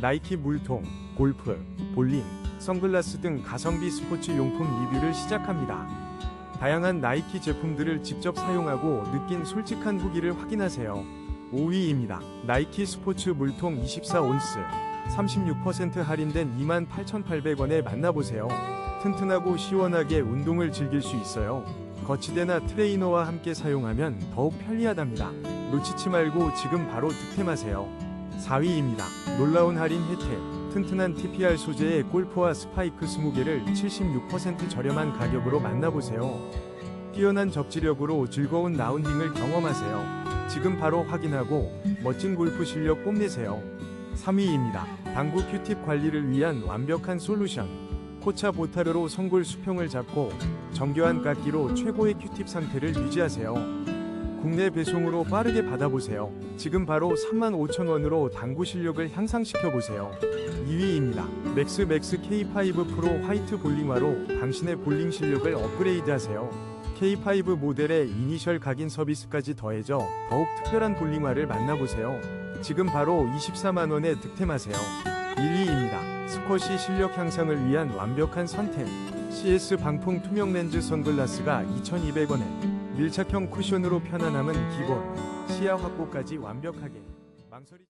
나이키 물통, 골프, 볼링, 선글라스 등 가성비 스포츠 용품 리뷰를 시작합니다. 다양한 나이키 제품들을 직접 사용하고 느낀 솔직한 후기를 확인하세요. 5위입니다. 나이키 스포츠 물통 24온스 36% 할인된 28,800원에 만나보세요. 튼튼하고 시원하게 운동을 즐길 수 있어요. 거치대나 트레이너와 함께 사용하면 더욱 편리하답니다. 놓치지 말고 지금 바로 득템하세요. 4위입니다. 놀라운 할인 혜택. 튼튼한 TPR 소재의 골프와 스파이크 20개를 76% 저렴한 가격으로 만나보세요. 뛰어난 접지력으로 즐거운 라운딩을 경험하세요. 지금 바로 확인하고 멋진 골프 실력 뽐내세요. 3위입니다. 당구 큐팁 관리를 위한 완벽한 솔루션. 코차 보타르로 성골 수평을 잡고 정교한 깎기로 최고의 큐팁 상태를 유지하세요. 국내 배송으로 빠르게 받아보세요. 지금 바로 35,000원으로 당구 실력을 향상시켜 보세요. 2위입니다. 맥스 맥스 K5 프로 화이트 볼링화로 당신의 볼링 실력을 업그레이드하세요. K5 모델의 이니셜 각인 서비스까지 더해져 더욱 특별한 볼링화를 만나보세요. 지금 바로 24만 원에 득템하세요. 1위입니다. 스쿼시 실력 향상을 위한 완벽한 선택. CS 방풍 투명 렌즈 선글라스가 2,200원에 밀착형 쿠션으로 편안함은 기본. 시야 확보까지 완벽하게. 망설이